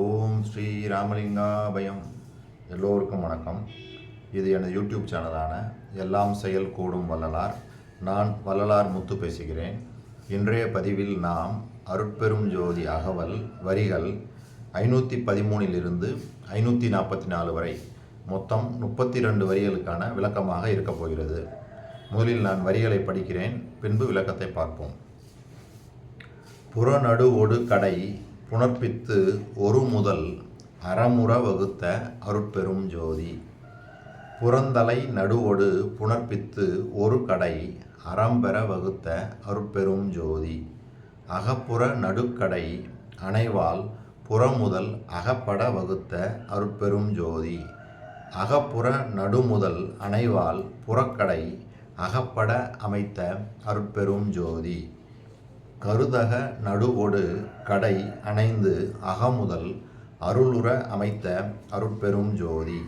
ஓம் ஸ்ரீ ராமலிங்காபயம் எல்லோருக்கும் வணக்கம். இது எனது யூடியூப் சேனலான எல்லாம் செயல் கூடும் வள்ளலார். நான் வள்ளலார் முத்து பேசுகிறேன். இன்றைய பதிவில் நாம் அருட்பெரும் ஜோதி அகவல் வரிகள் ஐநூற்றி பதிமூணிலிருந்து ஐநூற்றி நாற்பத்தி நாலு வரை. மொத்தம் முப்பத்தி ரெண்டு வரிகளுக்கான விளக்கமாக இருக்கப் போகிறது. முதலில் நான் வரிகளை படிக்கிறேன் பின்பு விளக்கத்தை பார்ப்போம். புறநடு ஒடு கடை புணர்ப்பித்து ஒரு முதல் அறமுற வகுத்த அருட்பெரும் ஜோதி. புறந்தலை நடுவொடு புணர்ப்பித்து ஒரு கடை அறம்பெற வகுத்த அருட்பெரும் ஜோதி. அகப்புற நடுக்கடை அணைவால் புறமுதல் அகப்பட வகுத்த அருட்பெரும் ஜோதி. அகப்புற நடுமுதல் அணைவால் புறக்கடை அகப்பட அமைத்த அருட்பெரும் ஜோதி. கருதக நடுவொடு கடை அணைந்து அகமுதல் அருளுற அமைத்த அருட்பெரும் ஜோதி.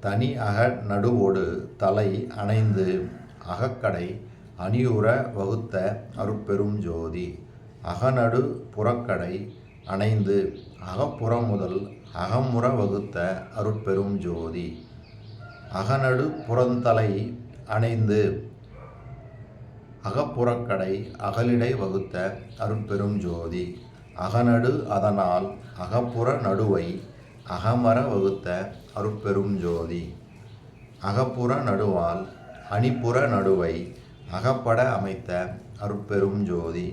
தனி அக நடுவொடு தலை அணைந்து அகக்கடை அணியுற வகுத்த அருட்பெரும் ஜோதி. அகநடு புறக்கடை அணைந்து அகப்புறமுதல் அகமுற வகுத்த அருட்பெரும் ஜோதி. அகநடு புறந்தலை அணைந்து அகப்புறக்கடை அகலிடை வகுத்த அருட்பெரும் ஜோதி. அகநடு அதனால் அகப்புற நடுவை அகமர வகுத்த அருட்பெரும் ஜோதி. அகப்புற நடுவால் அணிப்புற நடுவை அகப்பட அமைத்த அருட்பெரும் ஜோதி.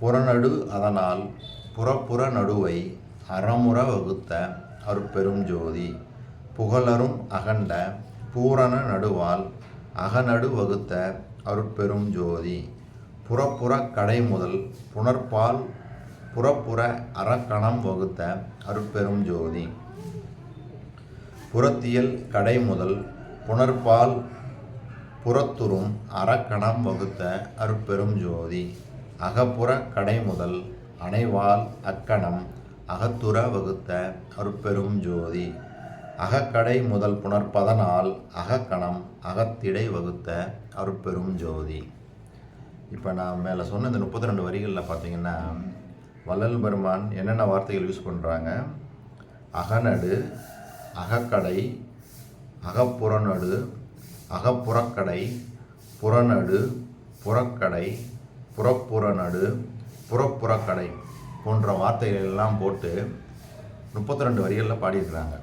புறநடு அதனால் புறப்புற நடுவை அறமுற வகுத்த அருட்பெரும் ஜோதி. புகழரும் அகண்ட பூரண நடுவால் அகநடு வகுத்த அருட்பெரும் ஜோதி. புறப்புற கடை முதல் புனர்பால் புறப்புற அறக்கணம் வகுத்த அருட்பெரும் ஜோதி. புறத்தியல் கடை முதல் புனர்பால் புறத்துறும் அறக்கணம் வகுத்த அருட்பெரும் ஜோதி. அகப்புற கடை முதல் அணைவால் அக்கணம் அகத்துற வகுத்த அருட்பெரும் ஜோதி. அகக்கடை முதல் புணர்ப்பதனால் அகக்கணம் அகத்திடை வகுத்த அருட்பெரும் ஜோதி. இப்போ நான் மேலே சொன்ன இந்த முப்பத்தி ரெண்டு வரிகளில் பார்த்தீங்கன்னா வள்ளல் பெருமான் என்னென்ன வார்த்தைகள் யூஸ் பண்ணுறாங்க அகநடு அகக்கடை அகப்புறநடு அகப்புறக்கடை புறநடு புறக்கடை புறப்புறநடு புறப்புறக்கடை போன்ற வார்த்தைகள் எல்லாம் போட்டு முப்பத்தி ரெண்டு வரிகளில் பாடியிருக்கிறாங்க.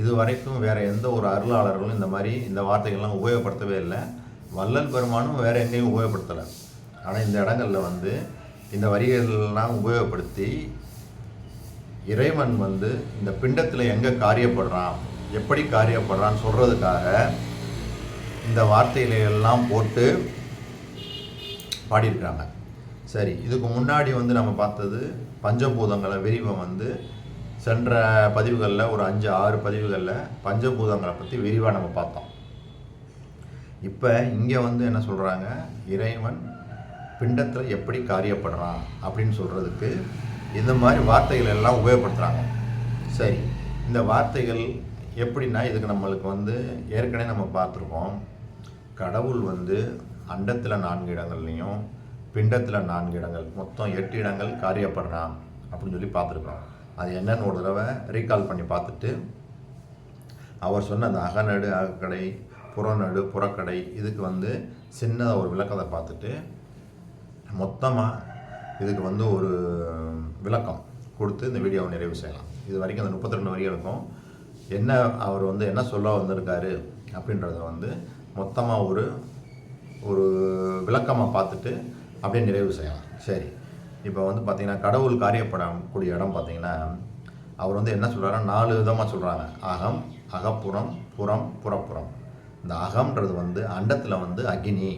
இது வரைக்கும் வேறு எந்த ஒரு அருளாளர்களும் இந்த மாதிரி இந்த வார்த்தைகள்லாம் உபயோகப்படுத்தவே இல்லை. வள்ளல் பெருமானும் வேறு எங்கேயும் உபயோகப்படுத்தலை. ஆனால் இந்த இடங்களில் வந்து இந்த வரிகளெல்லாம் உபயோகப்படுத்தி இறைவன் வந்து இந்த பிண்டத்தில் எங்கே காரியப்படுறான் எப்படி காரியப்படுறான்னு சொல்கிறதுக்காக இந்த வார்த்தைகளை எல்லாம் போட்டு பாடியிருக்காங்க சரி இதுக்கு முன்னாடி வந்து நம்ம பார்த்தது பஞ்சபூதங்களை விரிவம் வந்து சென்ற பதிவுகளில் ஒரு அஞ்சு ஆறு பதிவுகளில் பஞ்சபூதங்களை பற்றி விரிவாக நம்ம பார்த்தோம். இப்போ இங்கே வந்து என்ன சொல்கிறாங்க இறைவன் பிண்டத்தில் எப்படி காரியப்படுறான் அப்படின்னு சொல்கிறதுக்கு இந்த மாதிரி வார்த்தைகள் எல்லாம் உபயோகப்படுத்துகிறாங்க சரி இந்த வார்த்தைகள் எப்படின்னா இதுக்கு நம்மளுக்கு வந்து ஏற்கனவே நம்ம பார்த்துருக்கோம். கடவுள் வந்து அண்டத்தில் நான்கு இடங்கள்லையும் பிண்டத்தில் நான்கு இடங்கள் மொத்தம் எட்டு இடங்கள் காரியப்படுறான் அப்படின்னு சொல்லி பார்த்துருக்கோம் அது என்னன்னு ஒரு தடவை ரீகால் பண்ணி பார்த்துட்டு அவர் சொன்ன அந்த அகநடு அகக்கடை புறநடு புறக்கடை இதுக்கு வந்து சின்னதாக ஒரு விளக்கத்தை பார்த்துட்டு மொத்தமாக இதுக்கு வந்து ஒரு விளக்கம் கொடுத்து இந்த வீடியோவை நிறைவு செய்யலாம். இது வரைக்கும் அந்த முப்பத்தி ரெண்டு வரிகளுக்கும் என்ன அவர் வந்து என்ன சொல்ல வந்திருக்காரு அப்படின்றத வந்து மொத்தமாக ஒரு ஒரு விளக்கமாக பார்த்துட்டு அப்படியே நிறைவு செய்யலாம். சரி. இப்போ வந்து பார்த்திங்கன்னா கடவுள் காரியப்படக்கூடிய இடம் பார்த்திங்கன்னா அவர் வந்து என்ன சொல்கிறாருன்னா நாலு விதமாக சொல்கிறாங்க அகம் அகப்புறம் புறம் புறப்புறம். இந்த அகம்ன்றது வந்து அண்டத்தில் வந்து அக்னி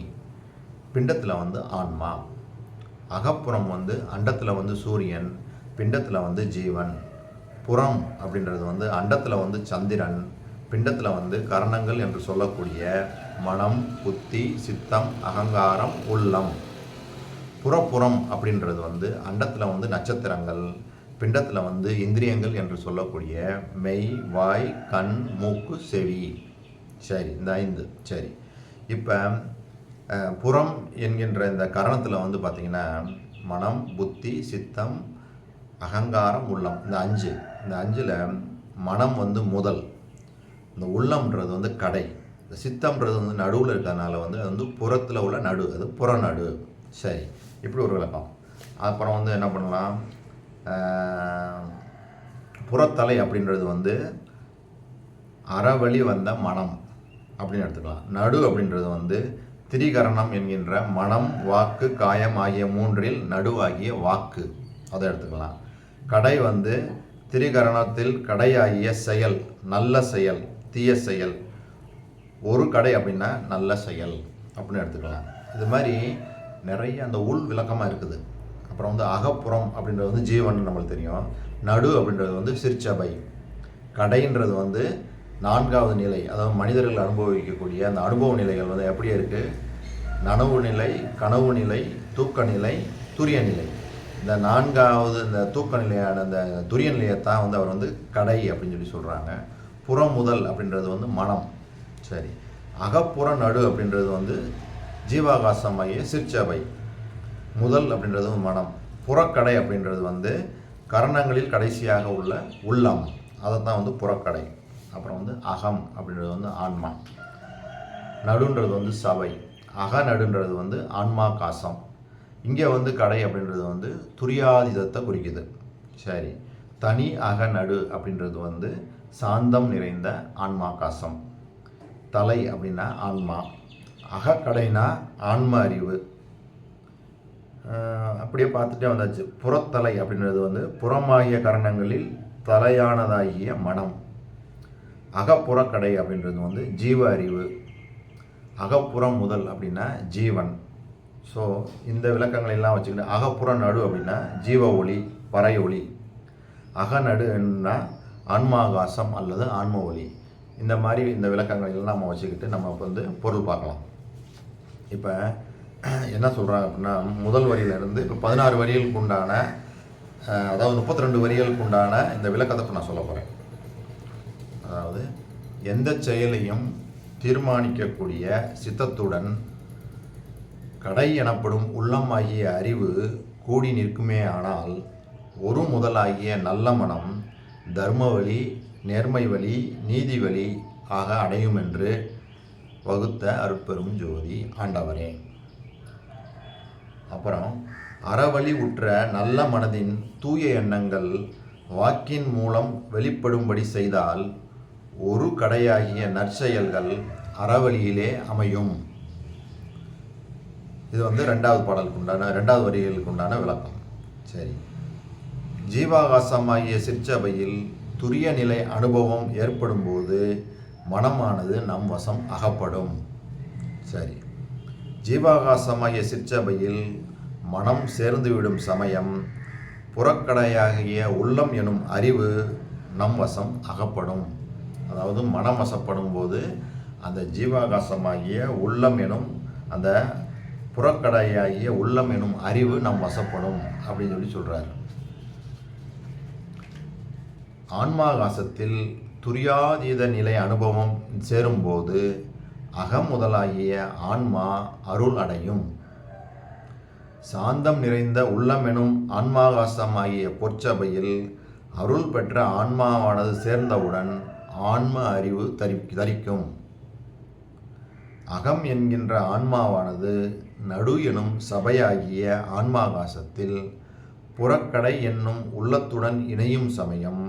பிண்டத்தில் வந்து ஆன்மா. அகப்புறம் வந்து அண்டத்தில் வந்து சூரியன் பிண்டத்தில் வந்து ஜீவன். புறம் அப்படின்றது வந்து அண்டத்தில் வந்து சந்திரன் பிண்டத்தில் வந்து கரணங்கள் என்று சொல்லக்கூடிய மனம் புத்தி சித்தம் அகங்காரம் உள்ளம். புறப்புறம் அப்படின்றது வந்து அண்டத்தில் வந்து நட்சத்திரங்கள் பிண்டத்தில் வந்து இந்திரியங்கள் என்று சொல்லக்கூடிய மெய் வாய் கண் மூக்கு செவி. சரி இந்த ஐந்து. சரி. இப்போ புறம் என்கின்ற இந்த கரணத்தில் வந்து பார்த்திங்கன்னா மனம் புத்தி சித்தம் அகங்காரம் உள்ளம். இந்த அஞ்சு. இந்த அஞ்சில் மனம் வந்து முதல். இந்த உள்ளம்ன்றது வந்து கடை. இந்த சித்தம்ன்றது வந்து நடுவில் இருக்கிறதுனால வந்து அது வந்து புறத்தில் உள்ள நடு. அது புறநடு. சரி. இப்படி ஒரு விளக்கம். அப்புறம் வந்து என்ன பண்ணலாம்? புறத்தலை அப்படின்றது வந்து அறவழி வந்த மனம் அப்படின்னு எடுத்துக்கலாம். நடு அப்படின்றது வந்து திரிகரணம் என்கின்ற மனம் வாக்கு காயம் ஆகிய மூன்றில் நடுவாகிய வாக்கு. அதை எடுத்துக்கலாம். கடை வந்து திரிகரணத்தில் கடையாகிய செயல் நல்ல செயல் தீய செயல். ஒரு கடை அப்படின்னா நல்ல செயல் அப்படின்னு எடுத்துக்கலாம். இது மாதிரி நிறைய அந்த உள் விளக்கமாக இருக்குது. அப்புறம் வந்து அகப்புறம் அப்படின்றது வந்து ஜீவன் நம்மளுக்கு தெரியும். நடு அப்படின்றது வந்து சிற்சபை. கடைன்றது வந்து நான்காவது நிலை. அதாவது மனிதர்கள் அனுபவிக்கக்கூடிய அந்த அனுபவ நிலைகள் வந்து எப்படி இருக்குது நனவு நிலை கனவு நிலை தூக்க நிலை துரிய நிலை. இந்த நான்காவது இந்த தூக்க நிலையான இந்த துரிய நிலையத்தான் வந்து அவர் வந்து கடை அப்படின்னு சொல்லி சொல்கிறாங்க புறம் முதல் அப்படின்றது வந்து மனம். சரி. அகப்புற நடு அப்படின்றது வந்து ஜீவாகாசமாகிய சிற்சபை. முதல் அப்படின்றது மனம். புறக்கடை அப்படின்றது வந்து கரணங்களில் கடைசியாக உள்ள உள்ளம். அதை தான் வந்து புறக்கடை. அப்புறம் வந்து அகம் அப்படின்றது வந்து ஆன்மா. நடுன்றது வந்து சபை. அக நடுன்றது வந்து ஆன்மா காசம் இங்கே வந்து கடை அப்படின்றது வந்து துரியாதீதத்தை குறிக்குது. சரி. தனி அக நடு அப்படின்றது வந்து சாந்தம் நிறைந்த ஆன்மா காசம் தலை அப்படின்னா ஆன்மா. அகக்கடைனா ஆன்ம அறிவு அப்படியே பார்த்துட்டே வந்தாச்சு. புறத்தலை அப்படின்றது வந்து புறமாகிய கரணங்களில் தலையானதாகிய மனம். அகப்புறக்கடை அப்படின்றது வந்து ஜீவ அறிவு. அகப்புறம் முதல் அப்படின்னா ஜீவன். ஸோ இந்த விளக்கங்கள் எல்லாம் வச்சுக்கிட்டு அகப்புற நடு அப்படின்னா ஜீவ ஒளி பறை ஒளி. அகநடுன்னா ஆன்மாகாசம் அல்லது ஆன்ம ஒளி. இந்த மாதிரி இந்த விளக்கங்களை எல்லாம் நம்ம வச்சுக்கிட்டு நம்ம வந்து பொருள் பார்க்கலாம். இப்போ என்ன சொல்கிறாங்க அப்படின்னா முதல் வரியிலிருந்து இப்போ பதினாறு வரிகளுக்கு உண்டான அதாவது முப்பத்தி ரெண்டு வரிகளுக்கு உண்டான இந்த விளக்கத்தை நான் சொல்ல போகிறேன் அதாவது எந்த செயலையும் தீர்மானிக்கக்கூடிய சித்தத்துடன் கடை எனப்படும் உள்ளம் ஆகிய அறிவு கூடி நிற்குமே ஆனால் ஒரு முதலாகிய நல்ல மனம் தர்ம வழி நேர்மை வழி நீதி வழி ஆக அடையும் என்று வகுத்த அருட்பெரும் ஜோதி ஆண்டவரே. அப்புறம் அறவழி உற்ற நல்ல மனதின் தூய எண்ணங்கள் வாக்கின் மூலம் வெளிப்படும்படி செய்தால் ஒரு கடையாகிய நற்செயல்கள் அறவழியிலே அமையும். இது வந்து ரெண்டாவது பாடலுக்கு உண்டான ரெண்டாவது வரிகளுக்கு உண்டான விளக்கம். சரி. ஜீவாகாசமாகிய சிற்சபையில் துரிய நிலை அனுபவம் ஏற்படும்போது மனமானது நம் வசம் அகப்படும். சரி. ஜீவாகாசமாகிய சிற்சபையில் மனம் சேர்ந்துவிடும் சமயம் புறக்கடையாகிய உள்ளம் எனும் அறிவு நம் வசம் அகப்படும். அதாவது மனம் வசப்படும் போது அந்த ஜீவாகாசமாகிய உள்ளம் எனும் அந்த புறக்கடையாகிய உள்ளம் எனும் அறிவு நம் வசப்படும் அப்படின்னு சொல்லி சொல்கிறார் ஆன்மாகாசத்தில் துரியாதீத நிலை அனுபவம் சேரும்போது அகம் முதலாகிய ஆன்மா அருள் அடையும். சாந்தம் நிறைந்த உள்ளமெனும் ஆன்மாகாசமாகிய பொற்சபையில் அருள் பெற்ற ஆன்மாவானது சேர்ந்தவுடன் ஆன்ம அறிவு தரி தரிக்கும். அகம் என்கின்ற ஆன்மாவானது நடு எனும் சபையாகிய ஆன்மாகாசத்தில் புறக்கடை என்னும் உள்ளத்துடன் இணையும் சமயம்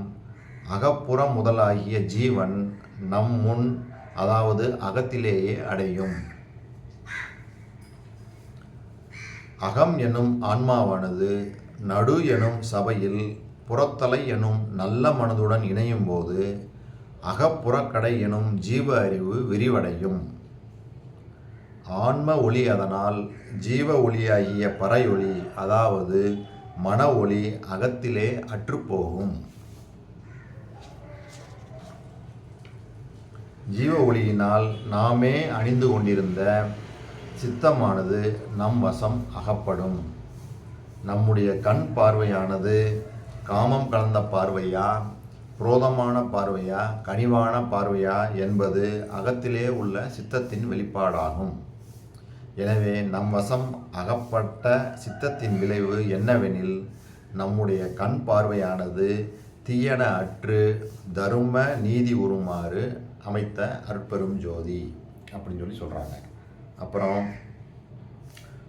அகப்புறம் முதலாகிய ஜீவன் நம் முன் அதாவது அகத்திலேயே அடையும். அகம் எனும் ஆன்மாவானது நடு எனும் சபையில் புறத்தலை எனும் நல்ல மனதுடன் இணையும் போது அகப்புறக்கடை எனும் ஜீவ அறிவு விரிவடையும். ஆன்ம ஒளி அதனால் ஜீவ ஒளியாகிய பறை ஒளி அதாவது மன ஒளி அகத்திலே அற்றுப்போகும். ஜீவ ஒளியினால் நாமே அணிந்து கொண்டிருந்த சித்தமானது நம் வசம் அகப்படும். நம்முடைய கண் பார்வையானது காமம் கலந்த பார்வையா புரோதமான பார்வையா கனிவான பார்வையா என்பது அகத்திலே உள்ள சித்தத்தின் வெளிப்பாடாகும். எனவே நம் வசம் அகப்பட்ட சித்தத்தின் விளைவு என்னவெனில் நம்முடைய கண் பார்வையானது தீயன அற்று தரும நீதி உருமாறு அமைத்த அற்பெரும் ஜோதி அப்படின்னு சொல்லி சொல்கிறாங்க அப்புறம்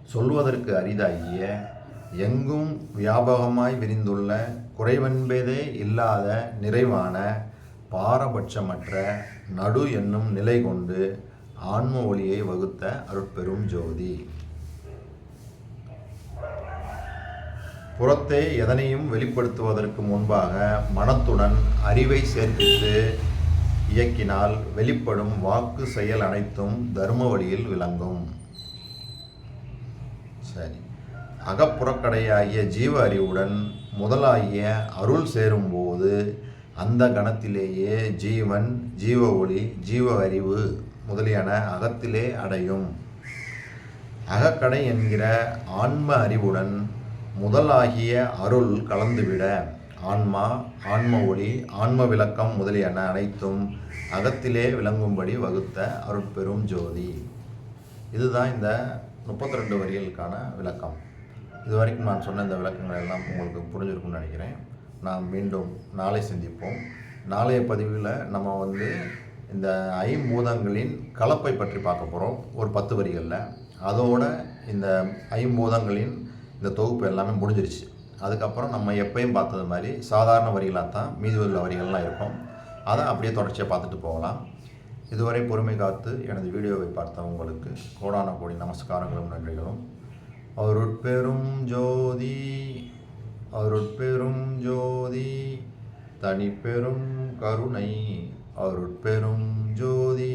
சொல்வதற்கு அரிதாகிய எங்கும் வியாபகமாய் விரிந்துள்ள குறைவென்பதே இல்லாத நிறைவான பாரபட்சமற்ற நடு என்னும் நிலை கொண்டு ஆன்ம ஒளியை வகுத்த அருட்பெரும் ஜோதி. புறத்தே எதனையும் வெளிப்படுத்துவதற்கு முன்பாக மனத்துடன் அறிவை சேர்ப்பித்து இயக்கினால் வெளிப்படும் வாக்கு செயல் அனைத்தும் தர்ம வழியில் விளங்கும். சரி. அகப்புறக்கடையாகிய ஜீவ அறிவுடன் முதலாகிய அருள் சேரும்போது அந்த கணத்திலேயே ஜீவன் ஜீவ ஒளி ஜீவ அறிவு முதலியன அகத்திலே அடையும். அகக்கடை என்கிற ஆன்ம அறிவுடன் முதலாகிய அருள் கலந்துவிட ஆன்மா ஆன்ம ஒளி ஆன்ம விளக்கம் முதலியன அனைத்தும் அகத்திலே விளங்கும்படி வகுத்த அருட்பெரும் ஜோதி. இதுதான் இந்த முப்பத்தி ரெண்டு வரிகளுக்கான விளக்கம். இது வரைக்கும் நான் சொன்ன இந்த விளக்கங்கள் எல்லாம் உங்களுக்கு புரிஞ்சிருக்கும்னு நினைக்கிறேன். நாம் மீண்டும் நாளை சந்திப்போம். நாளைய பதிவில் நம்ம வந்து இந்த ஐம்பூதங்களின் கலப்பை பற்றி பார்க்க போகிறோம் ஒரு பத்து வரிகளில். அதோட இந்த ஐம்பூதங்களின் இந்த தொகுப்பு எல்லாமே முடிஞ்சிருச்சு. அதுக்கப்புறம் நம்ம எப்பயும் பார்த்தது மாதிரி சாதாரண வரிகளாக தான் மீதி உள்ள வரிகள்லாம் இருக்கும். அதை அப்படியே தொடர்ச்சியாக பார்த்துட்டு போகலாம். இதுவரை பொறுமை காத்து எனது வீடியோவை பார்த்த உங்களுக்கு கோடான கோடி நமஸ்காரங்களும் நன்றிகளும். உட்பெரும் ஜோதி அவருட்பெரும் ஜோதி தனிப்பெரும் கருணை. அவருட்பெரும் ஜோதி